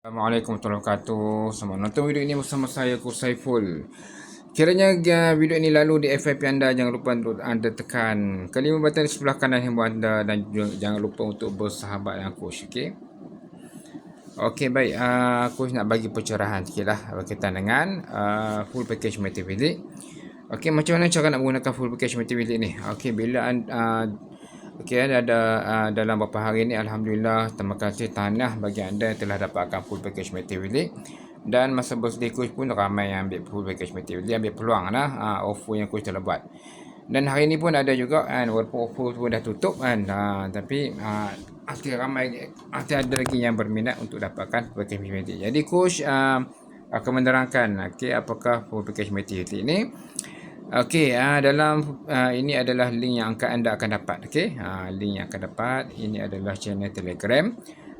Assalamualaikum warahmatullahi wabarakatuh. Selamat menonton video ini bersama saya Kus Saiful. Kiranya video ini lalu di FYP anda jangan lupa untuk anda tekan kelima button di sebelah kanan handphone anda dan jangan lupa untuk bersahabat dengan Kus, okey? Okey baik, uh, Kus nak bagi pencerahan sikitlah berkaitan dengan uh, full package multivisit. Okey, macam mana cara nak menggunakan full package multivisit ni? Okey, bila uh, Okey, ada, ada uh, dalam beberapa hari ini Alhamdulillah terima kasih tanah bagi anda yang telah dapatkan full package material. Dan masa birthday pun ramai yang ambil full package material. Ambil peluang lah uh, offer yang coach telah buat. Dan hari ini pun ada juga kan walaupun offer pun dah tutup kan uh, tapi uh, masih ramai masih ada lagi yang berminat untuk dapatkan full package material. Jadi coach uh, akan menerangkan okay, apakah full package material ini Okey, uh, dalam uh, ini adalah link yang akan anda akan dapat. Okey, uh, link yang akan dapat ini adalah channel Telegram.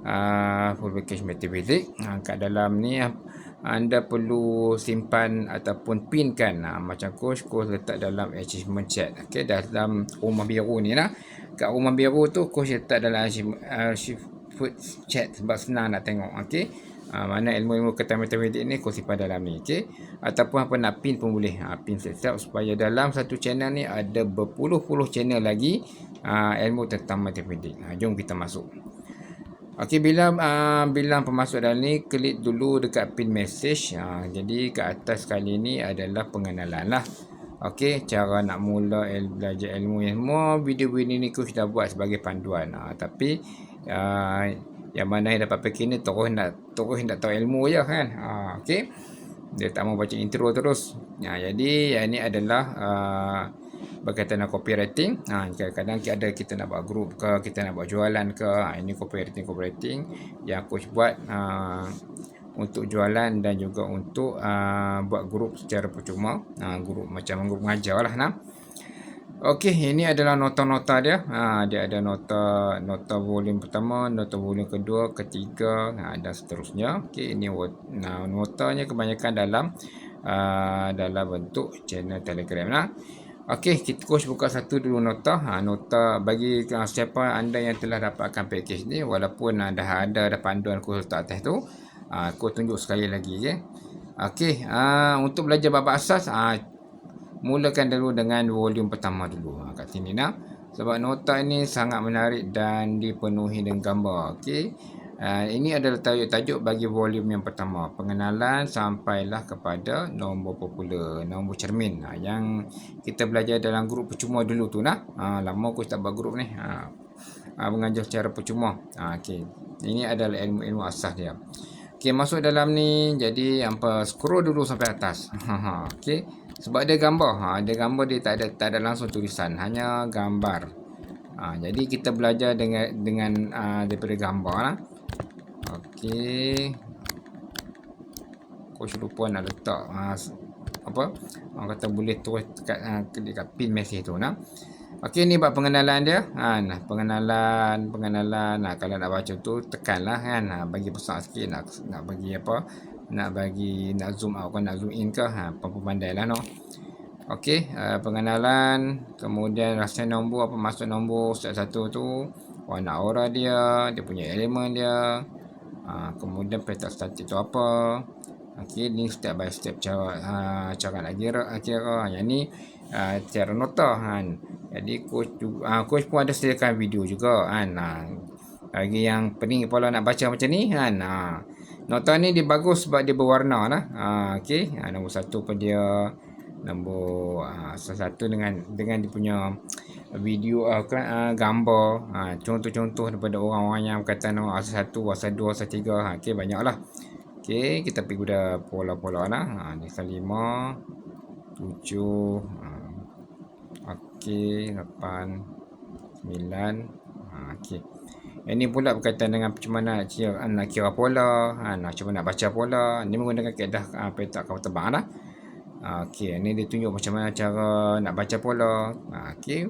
Uh, full package matematik. Uh, kat dalam ni uh, anda perlu simpan ataupun pin kan uh, macam coach coach letak dalam achievement chat. Okey, dalam rumah biru ni lah. Kat rumah biru tu coach letak dalam achievement chat sebab senang nak tengok. Okey. Ha, mana ilmu-ilmu kata matematik ni kau simpan dalam ni okey? Ataupun apa nak pin pun boleh. Ha, pin set supaya dalam satu channel ni ada berpuluh-puluh channel lagi ha, ilmu tentang matematik ha, jom kita masuk. Okey bila uh, bila pemasuk dalam ni klik dulu dekat pin message. Ha, jadi ke atas kali ni adalah pengenalan lah. Okey cara nak mula il, belajar ilmu yang semua video-video ni aku sudah buat sebagai panduan. Ha, tapi uh, yang mana yang dapat pakai ni terus nak terus nak tahu ilmu je kan. Ha, okey. Dia tak mau baca intro terus. Ha, jadi yang ni adalah uh, berkaitan dengan copywriting. Ha, kadang-kadang ada kita nak buat group ke kita nak buat jualan ke. Ha, ini copywriting copywriting yang coach buat uh, untuk jualan dan juga untuk uh, buat grup secara percuma. Uh, grup macam grup mengajar lah nah. Okey, ini adalah nota-nota dia. Ha, dia ada nota nota volume pertama, nota volume kedua, ketiga ha, dan seterusnya. Okey, ini nah, notanya kebanyakan dalam uh, dalam bentuk channel Telegram lah. Okey, kita coach buka satu dulu nota. Ha, nota bagi uh, siapa anda yang telah dapatkan package ni walaupun uh, dah ada ada panduan coach letak atas tu. Uh, coach tunjuk sekali lagi je. Okey, uh, untuk belajar bab asas uh, mulakan dulu dengan volume pertama dulu. Ha, kat sini nak sebab nota ini sangat menarik dan dipenuhi dengan gambar. Okey. Uh, ini adalah tajuk-tajuk bagi volume yang pertama. Pengenalan sampailah kepada nombor popular nombor cermin. Ha, yang kita belajar dalam grup percuma dulu tu nak ha, lama aku tak buat grup ni. Ha, ha, mengajar secara percuma. Ha, okey. Ini adalah ilmu-ilmu asas dia. Okey masuk dalam ni. Jadi apa scroll dulu sampai atas. Okey sebab dia gambar ha, dia gambar dia tak ada tak ada langsung tulisan hanya gambar ha, jadi kita belajar dengan dengan uh, daripada gambar lah okey coach lupa nak letak ha, apa orang kata boleh terus dekat uh, dekat pin message tu nah Okey ni buat pengenalan dia. Ha nah pengenalan, pengenalan. Nah kalau nak baca tu tekanlah kan. Ha, bagi besar sikit nak nak bagi apa? Nak bagi nak zoom out kan nak zoom in ke? Ha apa pandai lah no. Okey uh, pengenalan kemudian rasa nombor apa masuk nombor satu-satu tu warna aura dia dia punya elemen dia uh, kemudian peta statik tu apa. Okey ni step by step cara uh, cara nak kira kira. Yang ni uh, cara nota kan jadi coach uh, coach pun ada sediakan video juga kan uh, bagi yang pening kepala nak baca macam ni kan uh, Nota ni dia bagus sebab dia berwarna lah. Ha, okay. Ha, nombor satu pun dia nombor ha, satu dengan dengan dia punya video uh, uh, gambar ha, contoh-contoh daripada orang-orang yang berkata nombor asal satu, asal dua, asal tiga. Ha, okay, banyak lah. Okay, kita pergi guna pola-pola lah. Ha, ni lima, tujuh, ha, okay, lapan, sembilan. Ha, okay. Ini pula berkaitan dengan macam mana nak kira, pola, ha, nak macam mana nak baca pola. Ini menggunakan kaedah ha, petak kapal terbang lah. Ha, Okey, ini dia tunjuk macam mana cara nak baca pola. Ha, Okey.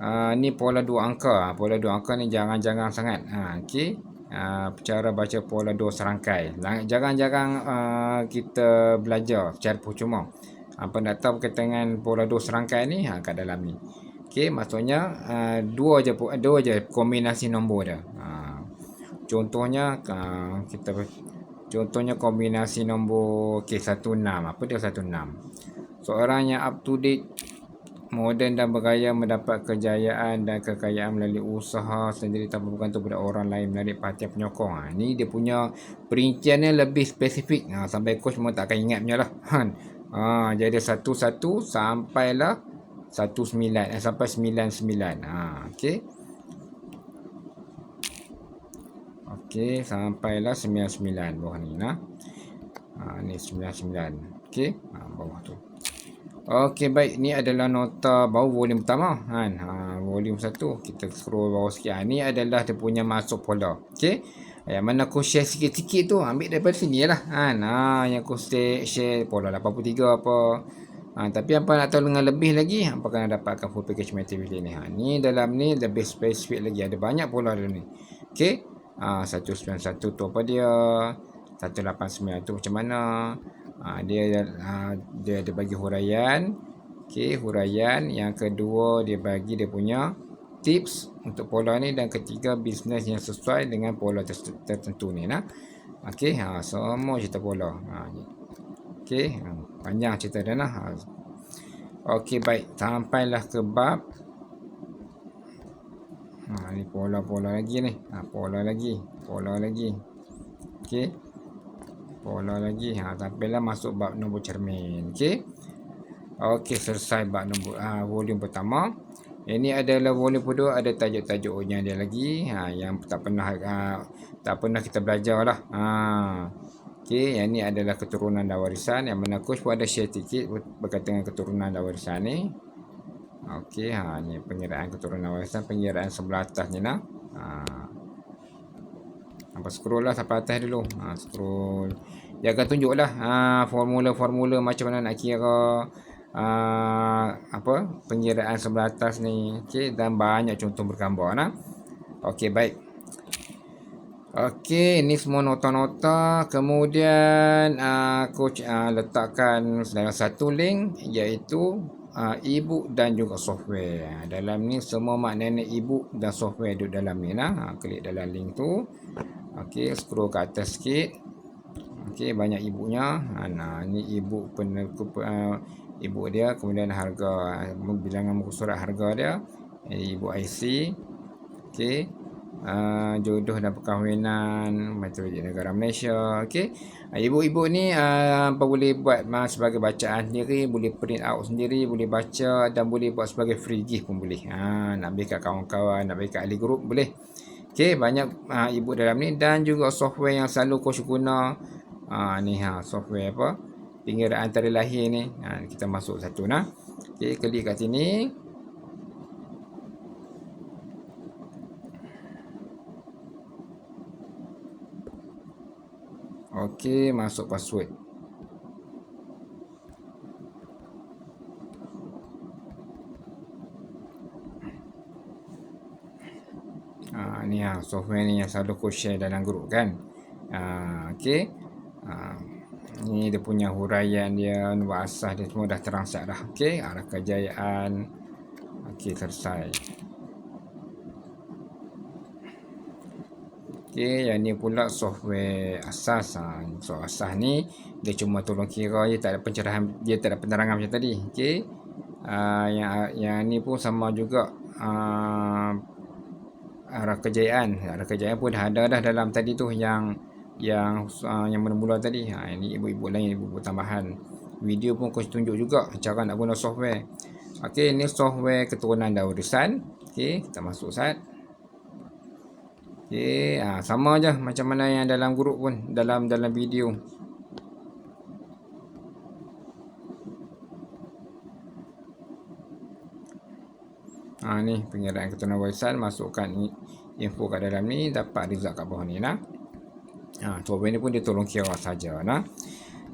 Ha, ni pola dua angka. Ha, pola dua angka ni jangan-jangan sangat. Ha, Okey. Ha, cara baca pola dua serangkai. Jarang-jarang uh, kita belajar secara percuma. Apa nak tahu berkaitan dengan pola dua serangkai ni? Ha, kat dalam ni. Okey, maksudnya uh, dua je dua je kombinasi nombor dia. Ha. contohnya uh, kita contohnya kombinasi nombor okay, 16 apa dia 16 seorang yang up to date moden dan bergaya mendapat kejayaan dan kekayaan melalui usaha sendiri tanpa bergantung pada orang lain melalui perhatian penyokong. Ha, ni dia punya perinciannya lebih spesifik. Ha, sampai coach pun tak akan ingat punya lah. Ha, jadi satu-satu sampailah satu sembilan. Eh, sampai sembilan sembilan. Ha, okay. Okey, sampailah sembilan sembilan bawah ni nah. Ha, ni sembilan sembilan. Okey, ha, bawah tu. Okey baik ni adalah nota bawah volume pertama kan. Ha volume 1 kita scroll bawah sikit. Ha, ni adalah dia punya masuk pola. Okey. Yang mana aku share sikit-sikit tu ambil daripada sini lah kan. Ha yang aku share, share pola 83 apa. Ha, tapi apa nak tahu dengan lebih lagi apa kena dapatkan full package material ni. Ha ni dalam ni lebih spesifik lagi ada banyak pola dalam ni. Okey. Ha 191 tu apa dia? 189 tu macam mana? ha, dia ha, dia ada bagi huraian okey huraian yang kedua dia bagi dia punya tips untuk pola ni dan ketiga bisnes yang sesuai dengan pola tertentu ni nah okey ha semua cerita pola ha okey panjang cerita dia ha. okey baik. Sampailah ke bab. Ha ni pola-pola lagi ni. Ha pola lagi pola lagi. Okey pola lagi. Ha sampailah masuk bab nombor cermin. Okey. Okey selesai bab nombor ha, volume pertama. Ini adalah volume kedua. Ada tajuk-tajuknya dia lagi. Ha yang tak pernah ha, tak pernah kita belajar lah ha okey yang ni adalah keturunan dan warisan yang mana coach pun ada share sikit berkaitan dengan keturunan dan warisan ni. Okey ha ni pengiraan keturunan warisan pengiraan sebelah atas ni nah ha. Apa scroll lah sampai atas dulu. Ha, scroll. Dia akan tunjuk lah ha, formula-formula macam mana nak kira ha, apa pengiraan sebelah atas ni. Okay, dan banyak contoh bergambar nah. ok baik ok ni semua nota-nota kemudian uh, coach uh, letakkan dalam satu link iaitu uh, ebook dan juga software dalam ni semua maknanya ebook dan software duduk dalam ni nah. Ha, klik dalam link tu Okey, scroll ke atas sikit. Okey, banyak ibunya. Ha, nah, ni ibu penerku uh, ibu dia, kemudian harga bilangan muka surat harga dia. Ini ibu IC. Okey. Uh, jodoh dan perkahwinan meteorologi negara Malaysia. Okey. Uh, ibu-ibu ni uh, boleh buat uh, sebagai bacaan sendiri, boleh print out sendiri, boleh baca dan boleh buat sebagai free gift pun boleh. Ha, nak bagi kat kawan-kawan, nak bagi kat ahli grup boleh. Okey, banyak uh, ibu dalam ni dan juga software yang selalu kau guna. Ah uh, ni ha software apa? Pinggiran antara lahir ni. Ha, kita masuk satu nah. Okey, klik kat sini. Okey, masuk password. ni ha, software ni yang selalu aku share dalam grup kan? Ha, ok ha, ni dia punya huraian dia nombor asas dia semua dah terangsak dah ok arah kejayaan. Ok selesai ok yang ni pula software asas ha. so asas ni dia cuma tolong kira je tak ada pencerahan dia tak ada penerangan macam tadi ok? Uh, yang yang ni pun sama juga uh, arah kejayaan. Arah kejayaan pun ada dah dalam tadi tu yang yang uh, yang mula-mula tadi. Ha ini ibu-ibu lain ibu-ibu tambahan. Video pun kau tunjuk juga cara nak guna software. Okey ini software keturunan dan urusan okey kita masuk sat okey ha, sama aja macam mana yang dalam grup pun dalam dalam video Ha, ni pengiraan keturunan warisan masukkan info kat dalam ni dapat result kat bawah ni lah. Ha, software ni pun dia tolong kira saja nah.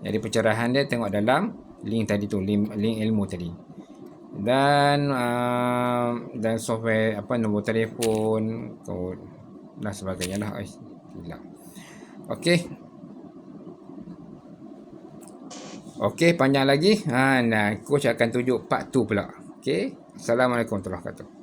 Jadi pencerahan dia tengok dalam link tadi tu link, link ilmu tadi. Dan uh, dan software apa nombor telefon kod dan sebagainya lah. Eh, gila. Okey. Okey, panjang lagi. Ha, nah, coach akan tunjuk part 2 pula. Okey. Assalamualaikum warahmatullahi wabarakatuh.